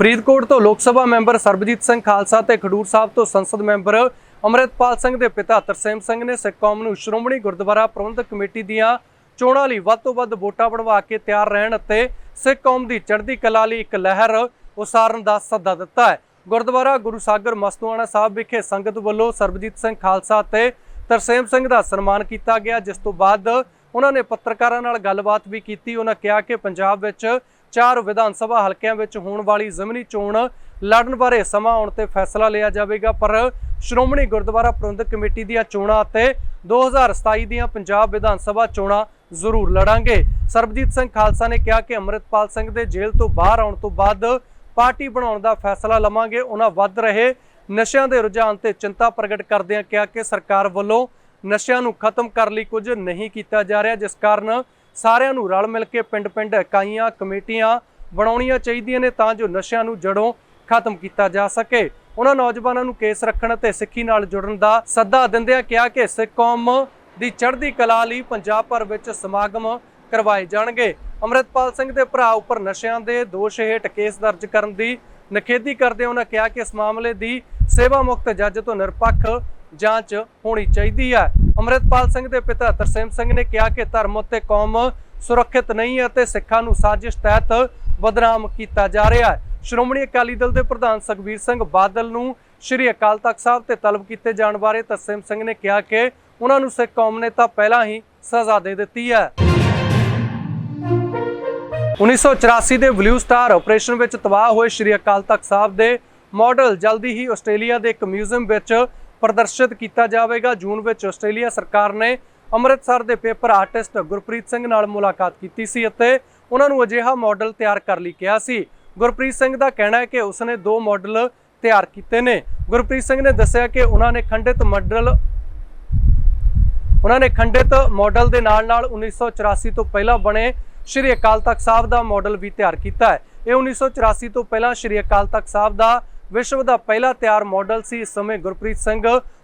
ਫਰੀਦਕੋਟ ਤੋਂ ਲੋਕ ਸਭਾ ਮੈਂਬਰ ਸਰਬਜੀਤ ਸਿੰਘ ਖਾਲਸਾ ਤੇ ਖਡੂਰ ਸਾਹਿਬ ਤੋਂ ਸੰਸਦ ਮੈਂਬਰ ਅਮਰਿਤਪਾਲ ਸਿੰਘ ਦੇ ਪਿਤਾ ਤਰਸੇਮ ਸਿੰਘ ਨੇ ਸਿੱਖ ਕੌਮ ਨੂੰ ਸ਼੍ਰੋਮਣੀ ਗੁਰਦੁਆਰਾ ਪ੍ਰਬੰਧਕ ਕਮੇਟੀ ਦੀਆਂ ਚੋਣਾਂ ਲਈ ਵੱਧ ਤੋਂ ਵੱਧ ਵੋਟਾਂ ਬਣਵਾ ਕੇ ਤਿਆਰ ਰਹਿਣ ਅਤੇ ਸਿੱਖ ਕੌਮ ਦੀ ਚੜ੍ਹਦੀ ਕਲਾ ਲਈ ਇੱਕ ਲਹਿਰ ਉਸਾਰਨ ਦਾ ਸੱਦਾ ਦਿੱਤਾ ਹੈ। ਗੁਰਦੁਆਰਾ ਗੁਰੂ ਸਾਗਰ ਮਸਤੂਆਣਾ ਸਾਹਿਬ ਵਿਖੇ ਸੰਗਤ ਵੱਲੋਂ ਸਰਬਜੀਤ ਸਿੰਘ ਖਾਲਸਾ ਤੇ ਤਰਸੇਮ ਸਿੰਘ ਦਾ ਸਨਮਾਨ ਕੀਤਾ ਗਿਆ, ਜਿਸ ਤੋਂ ਬਾਅਦ ਉਹਨਾਂ ਨੇ ਪੱਤਰਕਾਰਾਂ ਨਾਲ ਗੱਲਬਾਤ ਵੀ ਕੀਤੀ। ਉਹਨਾਂ ਕਿਹਾ ਕਿ ਪੰਜਾਬ ਵਿੱਚ ਚਾਰ ਵਿਧਾਨ ਸਭਾ ਹਲਕਿਆਂ ਵਿੱਚ ਹੋਣ ਵਾਲੀ ਜ਼ਮੀਨੀ ਚੋਣ ਲੜਨ ਬਾਰੇ ਸਮਾਂ ਆਉਣ ਤੇ ਫੈਸਲਾ ਲਿਆ ਜਾਵੇਗਾ, ਪਰ ਸ਼੍ਰੋਮਣੀ ਗੁਰਦੁਆਰਾ ਪ੍ਰਬੰਧਕ ਕਮੇਟੀ ਦੀਆਂ ਚੋਣਾਂ ਅਤੇ 2027 ਦੀਆਂ ਪੰਜਾਬ ਵਿਧਾਨ ਸਭਾ ਚੋਣਾਂ ਜ਼ਰੂਰ ਲੜਾਂਗੇ। ਸਰਬਜੀਤ ਸਿੰਘ ਖਾਲਸਾ ਨੇ ਕਿਹਾ ਕਿ ਅੰਮ੍ਰਿਤਪਾਲ ਸਿੰਘ ਦੇ ਜੇਲ੍ਹ ਤੋਂ ਬਾਹਰ ਆਉਣ ਤੋਂ ਬਾਅਦ ਪਾਰਟੀ ਬਣਾਉਣ ਦਾ ਫੈਸਲਾ ਲਵਾਂਗੇ। ਉਹਨਾਂ ਵੱਧ ਰਹੇ ਨਸ਼ਿਆਂ ਦੇ ਰੁਝਾਨ ਤੇ ਚਿੰਤਾ ਪ੍ਰਗਟ ਕਰਦਿਆਂ ਕਿਹਾ ਕਿ ਸਰਕਾਰ ਵੱਲੋਂ ਨਸ਼ਿਆਂ ਨੂੰ ਖਤਮ ਕਰਨ ਲਈ ਕੁਝ ਨਹੀਂ ਕੀਤਾ ਜਾ ਰਿਹਾ, ਜਿਸ ਕਾਰਨ ਸਾਰਿਆਂ ਨੂੰ ਰਲ ਮਿਲ ਕੇ ਪਿੰਡ-ਪਿੰਡ ਇਕਾਈਆਂ, ਕਮੇਟੀਆਂ ਬਣਾਉਣੀਆਂ ਚਾਹੀਦੀਆਂ ਨੇ ਤਾਂ ਜੋ ਨਸ਼ਿਆਂ ਨੂੰ ਜੜੋਂ ਖਤਮ ਕੀਤਾ ਜਾ ਸਕੇ। ਉਹਨਾਂ ਨੌਜਵਾਨਾਂ ਨੂੰ ਕੇਸ ਰੱਖਣ ਅਤੇ ਸਿੱਖੀ ਨਾਲ ਜੁੜਨ ਦਾ ਸੱਦਾ ਦਿੰਦਿਆਂ ਕਿਹਾ ਕਿ ਸਿੱਖ ਕੌਮ ਦੀ ਚੜ੍ਹਦੀ ਕਲਾ ਲਈ ਪੰਜਾਬ ਭਰ ਵਿੱਚ ਸਮਾਗਮ ਕਰਵਾਏ ਜਾਣਗੇ। ਅਮਰਿਤਪਾਲ ਸਿੰਘ ਦੇ ਭਰਾ ਉੱਪਰ ਨਸ਼ਿਆਂ ਦੇ ਦੋਸ਼ ਹੇਠ ਕੇਸ ਦਰਜ ਕਰਨ ਦੀ ਨਖੇਦੀ ਕਰਦੇ ਉਹਨਾਂ ਕਿਹਾ ਕਿ ਇਸ ਮਾਮਲੇ ਦੀ ਸੇਵਾ ਮੁਕਤ ਜੱਜ ਤੋਂ ਨਿਰਪੱਖ ਜਾਂਚ ਹੋਣੀ ਚਾਹੀਦੀ ਹੈ। ਅਮਰਿਤਪਾਲ ਸਿੰਘ ਦੇ ਪਿਤਾ ਤਰਸੇਮ ਸਿੰਘ ਨੇ ਕਿਹਾ ਕਿ ਧਰਮ ਅਤੇ ਕੌਮ ਸੁਰੱਖਿਅਤ ਨਹੀਂ ਹੈ ਅਤੇ ਸਿੱਖਾਂ ਨੂੰ ਸਾਜ਼ਿਸ਼ ਤਹਿਤ ਬਦਨਾਮ ਕੀਤਾ ਜਾ ਰਿਹਾ ਹੈ। ਸ਼੍ਰੋਮਣੀ ਅਕਾਲੀ ਦਲ ਦੇ ਪ੍ਰਧਾਨ ਸੁਖਬੀਰ ਸਿੰਘ ਬਾਦਲ ਨੂੰ ਸ਼੍ਰੀ ਅਕਾਲ ਤਖਤ ਸਾਹਿਬ ਤੇ ਤਲਬ ਕੀਤੇ ਜਾਣ ਬਾਰੇ ਤਰਸੇਮ ਸਿੰਘ ਨੇ ਕਿਹਾ ਕਿ ਉਹਨਾਂ ਨੂੰ ਸਿੱਖ ਕੌਮ ਨੇ ਤਾਂ ਪਹਿਲਾਂ ਹੀ ਸਜ਼ਾ ਦੇ ਦਿੱਤੀ ਹੈ। 1984 ਦੇ ਬਲੂ ਸਟਾਰ ਆਪਰੇਸ਼ਨ ਵਿੱਚ ਤਬਾਹ ਹੋਏ ਸ਼੍ਰੀ ਅਕਾਲ ਤਖਤ ਸਾਹਿਬ ਦੇ ਮਾਡਲ ਜਲਦੀ ਹੀ ਆਸਟ੍ਰੇਲੀਆ ਦੇ ਇੱਕ ਮਿਊਜ਼ੀਅਮ ਵਿੱਚ ਪ੍ਰਦਰਸ਼ਿਤ ਕੀਤਾ ਜਾਵੇਗਾ। ਜੂਨ ਵਿੱਚ ਆਸਟ੍ਰੇਲੀਆ ਸਰਕਾਰ ਨੇ ਅੰਮ੍ਰਿਤਸਰ ਦੇ ਪੇਪਰ ਆਰਟਿਸਟ ਗੁਰਪ੍ਰੀਤ ਸਿੰਘ ਨਾਲ ਮੁਲਾਕਾਤ ਕੀਤੀ ਸੀ ਅਤੇ ਉਹਨਾਂ ਨੂੰ ਅਜਿਹਾ ਮਾਡਲ ਤਿਆਰ ਕਰਨ ਲਈ ਕਿਹਾ ਸੀ। ਗੁਰਪ੍ਰੀਤ ਸਿੰਘ ਦਾ ਕਹਿਣਾ ਹੈ ਕਿ ਉਸਨੇ ਦੋ ਮਾਡਲ ਤਿਆਰ ਕੀਤੇ ਨੇ। ਗੁਰਪ੍ਰੀਤ ਸਿੰਘ ਨੇ ਦੱਸਿਆ ਕਿ ਉਹਨਾਂ ਨੇ ਖੰਡਿਤ ਮਾਡਲ ਉਹਨਾਂ ਨੇ ਖੰਡਿਤ ਮਾਡਲ ਦੇ ਨਾਲ-ਨਾਲ 1984 ਤੋਂ ਪਹਿਲਾਂ ਬਣੇ ਸ਼੍ਰੀ ਅਕਾਲ ਤਖਤ ਸਾਹਿਬ ਦਾ ਮਾਡਲ ਵੀ ਤਿਆਰ ਕੀਤਾ ਹੈ। ਇਹ 1984 ਤੋਂ ਪਹਿਲਾਂ ਸ਼੍ਰੀ ਅਕਾਲ ਤਖਤ ਸਾਹਿਬ ਦਾ ਵਿਸ਼ਵ ਦਾ ਪਹਿਲਾ ਤਿਆਰ ਮਾਡਲ ਸੀ ਇਸ ਸਮੇਂ ਗੁਰਪ੍ਰੀਤ ਸਿੰਘ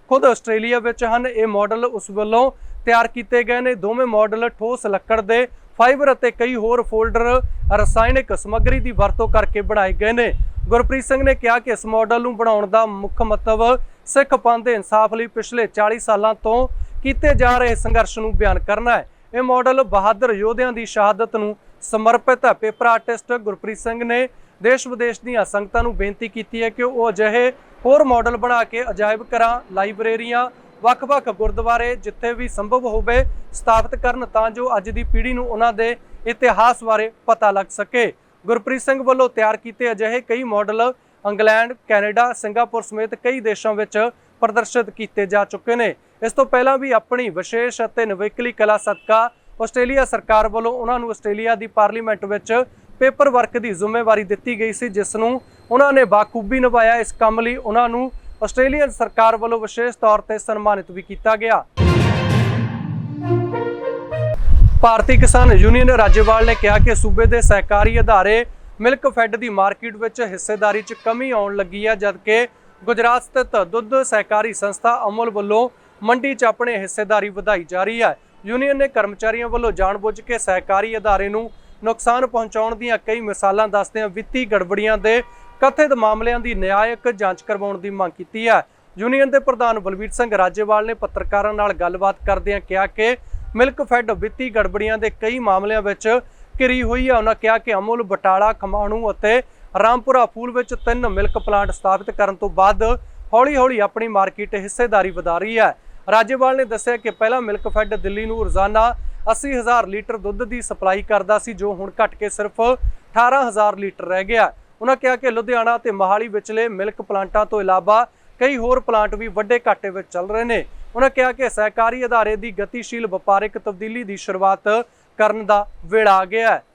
ਖੁਦ ਆਸਟ੍ਰੇਲੀਆ ਵਿੱਚ ਹਨ। ਇਹ ਮਾਡਲ ਉਸ ਵੱਲੋਂ ਤਿਆਰ ਕੀਤੇ ਗਏ ਨੇ। ਦੋਵੇਂ ਮਾਡਲ ਠੋਸ ਲੱਕੜ ਦੇ ਫਾਈਬਰ ਅਤੇ ਕਈ ਹੋਰ ਫੋਲਡਰ ਰਸਾਇਣਿਕ ਸਮੱਗਰੀ ਦੀ ਵਰਤੋਂ ਕਰਕੇ ਬਣਾਏ ਗਏ ਨੇ। ਗੁਰਪ੍ਰੀਤ ਸਿੰਘ ਨੇ ਕਿਹਾ ਕਿ ਇਸ ਮਾਡਲ ਨੂੰ ਬਣਾਉਣ ਦਾ ਮੁੱਖ ਮਤਲਬ ਸਿੱਖ ਪੰਥ ਦੇ ਇਨਸਾਫ ਲਈ ਪਿਛਲੇ 40 ਸਾਲਾਂ ਤੋਂ ਕੀਤੇ ਜਾ ਰਹੇ ਸੰਘਰਸ਼ ਨੂੰ ਬਿਆਨ ਕਰਨਾ ਹੈ। ਇਹ ਮਾਡਲ ਬਹਾਦਰ ਯੋਧਿਆਂ ਦੀ ਸ਼ਹਾਦਤ ਨੂੰ ਸਮਰਪਿਤ ਹੈ। ਪੇਪਰ ਆਰਟਿਸਟ ਗੁਰਪ੍ਰੀਤ ਸਿੰਘ ਨੇ ਦੇਸ਼ ਵਿਦੇਸ਼ ਦੀਆਂ ਸੰਗਤਾਂ ਨੂੰ ਬੇਨਤੀ ਕੀਤੀ ਹੈ ਕਿ ਉਹ ਅਜਿਹੇ ਹੋਰ ਮਾਡਲ ਬਣਾ ਕੇ ਅਜਾਇਬ ਘਰਾਂ, ਲਾਇਬ੍ਰੇਰੀਆਂ, ਵੱਖ-ਵੱਖ ਗੁਰਦੁਆਰੇ ਜਿੱਥੇ ਵੀ ਸੰਭਵ ਹੋਵੇ ਸਥਾਪਿਤ ਕਰਨ ਤਾਂ ਜੋ ਅੱਜ ਦੀ ਪੀੜ੍ਹੀ ਨੂੰ ਉਹਨਾਂ ਦੇ ਇਤਿਹਾਸ ਬਾਰੇ ਪਤਾ ਲੱਗ ਸਕੇ। ਗੁਰਪ੍ਰੀਤ ਸਿੰਘ ਵੱਲੋਂ ਤਿਆਰ ਕੀਤੇ ਅਜਿਹੇ ਕਈ ਮਾਡਲ ਇੰਗਲੈਂਡ, ਕੈਨੇਡਾ, ਸਿੰਗਾਪੁਰ ਸਮੇਤ ਕਈ ਦੇਸ਼ਾਂ ਵਿੱਚ ਪ੍ਰਦਰਸ਼ਿਤ ਕੀਤੇ ਜਾ ਚੁੱਕੇ ਨੇ। ਇਸ ਤੋਂ ਪਹਿਲਾਂ ਵੀ ਆਪਣੀ ਵਿਸ਼ੇਸ਼ ਅਤੇ ਨਵੇਕਲੀ ਕਲਾ ਸਦਕਾ ਆਸਟ੍ਰੇਲੀਆ ਸਰਕਾਰ ਵੱਲੋਂ ਉਹਨਾਂ ਨੂੰ ਆਸਟ੍ਰੇਲੀਆ ਦੀ ਪਾਰਲੀਮੈਂਟ ਵਿੱਚ ਪੇਪਰ ਵਰਕ ਦੀ ਜ਼ਿੰਮੇਵਾਰੀ ਦਿੱਤੀ ਗਈ ਸੀ, ਜਿਸ ਨੂੰ ਉਹਨਾਂ ਨੇ ਬਾਖੂਬੀ ਨਿਭਾਇਆ। ਇਸ ਕੰਮ ਲਈ ਉਹਨਾਂ ਨੂੰ ਆਸਟ੍ਰੇਲੀਅਨ ਸਰਕਾਰ ਵੱਲੋਂ ਵਿਸ਼ੇਸ਼ ਤੌਰ ਤੇ ਸਨਮਾਨਿਤ ਵੀ ਕੀਤਾ ਗਿਆ। ਭਾਰਤੀ ਕਿਸਾਨ ਯੂਨੀਅਨ ਰਾਜੇਵਾਲ ਨੇ ਕਿਹਾ ਕਿ ਸੂਬੇ ਦੇ ਸਹਿਕਾਰੀ ਅਦਾਰੇ ਮਿਲਕ ਫੈਡ ਦੀ ਮਾਰਕੀਟ ਵਿੱਚ ਹਿੱਸੇਦਾਰੀ 'ਚ ਕਮੀ ਆਉਣ ਲੱਗੀ ਹੈ, ਜਦਕਿ ਗੁਜਰਾਤ ਸਥਿਤ ਦੁੱਧ ਸਹਿਕਾਰੀ ਸੰਸਥਾ ਅਮੁਲ ਵੱਲੋਂ ਮੰਡੀ 'ਚ ਆਪਣੇ ਹਿੱਸੇਦਾਰੀ ਵਧਾਈ ਜਾ ਰਹੀ ਹੈ। ਯੂਨੀਅਨ ਨੇ ਕਰਮਚਾਰੀਆਂ ਵੱਲੋਂ ਜਾਣਬੁੱਝ ਕੇ ਸਹਿਕਾਰੀ ਅਦਾਰੇ ਨੂੰ ਨੁਕਸਾਨ ਪਹੁੰਚਾਉਣ ਦੀਆਂ ਕਈ ਮਿਸਾਲਾਂ ਦੱਸਦਿਆਂ ਵਿੱਤੀ ਗੜਬੜੀਆਂ ਦੇ ਕਥਿਤ ਮਾਮਲਿਆਂ ਦੀ ਨਿਆਇਕ ਜਾਂਚ ਕਰਵਾਉਣ ਦੀ ਮੰਗ ਕੀਤੀ ਹੈ। ਯੂਨੀਅਨ ਦੇ ਪ੍ਰਧਾਨ ਬਲਵੀਰ ਸਿੰਘ ਰਾਜੇਵਾਲ ਨੇ ਪੱਤਰਕਾਰਾਂ ਨਾਲ ਗੱਲਬਾਤ ਕਰਦਿਆਂ ਕਿਹਾ ਕਿ ਮਿਲਕ ਫੈਡ ਵਿੱਤੀ ਗੜਬੜੀਆਂ ਦੇ ਕਈ ਮਾਮਲਿਆਂ ਵਿੱਚ ਘਿਰੀ ਹੋਈ ਹੈ। ਉਹਨਾਂ ਕਿਹਾ ਕਿ ਅਮੁਲ ਬਟਾਲਾ, ਖਮਾਣੂ ਅਤੇ ਰਾਮਪੁਰਾ ਫੂਲ ਵਿੱਚ ਤਿੰਨ ਮਿਲਕ ਪਲਾਂਟ ਸਥਾਪਿਤ ਕਰਨ ਤੋਂ ਬਾਅਦ ਹੌਲੀ-ਹੌਲੀ ਆਪਣੀ ਮਾਰਕੀਟ ਹਿੱਸੇਦਾਰੀ ਵਧਾ ਰਹੀ ਹੈ। ਰਾਜੇਵਾਲ ਨੇ ਦੱਸਿਆ ਕਿ ਪਹਿਲਾਂ ਮਿਲਕ ਫੈਡ ਦਿੱਲੀ ਨੂੰ ਰੋਜ਼ਾਨਾ 80000 ਲੀਟਰ ਦੁੱਧ ਦੀ ਸਪਲਾਈ ਕਰਦਾ ਸੀ, ਜੋ ਹੁਣ ਘਟ ਕੇ ਸਿਰਫ 18000 ਲੀਟਰ ਰਹਿ ਗਿਆ ਉਹਨਾਂ ਕਿਹਾ ਕਿ ਲੁਧਿਆਣਾ ਤੇ ਮਹਾਲੀ ਵਿਚਲੇ ਮਿਲਕ ਪਲਾਂਟਾਂ ਤੋਂ ਇਲਾਵਾ ਕਈ ਹੋਰ ਪਲਾਂਟ ਵੀ ਵੱਡੇ ਘਾਟੇ ਵਿੱਚ ਚੱਲ ਰਹੇ ਨੇ। ਉਹਨਾਂ ਕਿਹਾ ਕਿ ਸਹਿਕਾਰੀ ਅਦਾਰੇ ਦੀ ਗਤੀਸ਼ੀਲ ਵਪਾਰਿਕ ਤਬਦੀਲੀ ਦੀ ਸ਼ੁਰੂਆਤ ਕਰਨ ਦਾ ਵੇਲਾ ਆ ਗਿਆ ਹੈ।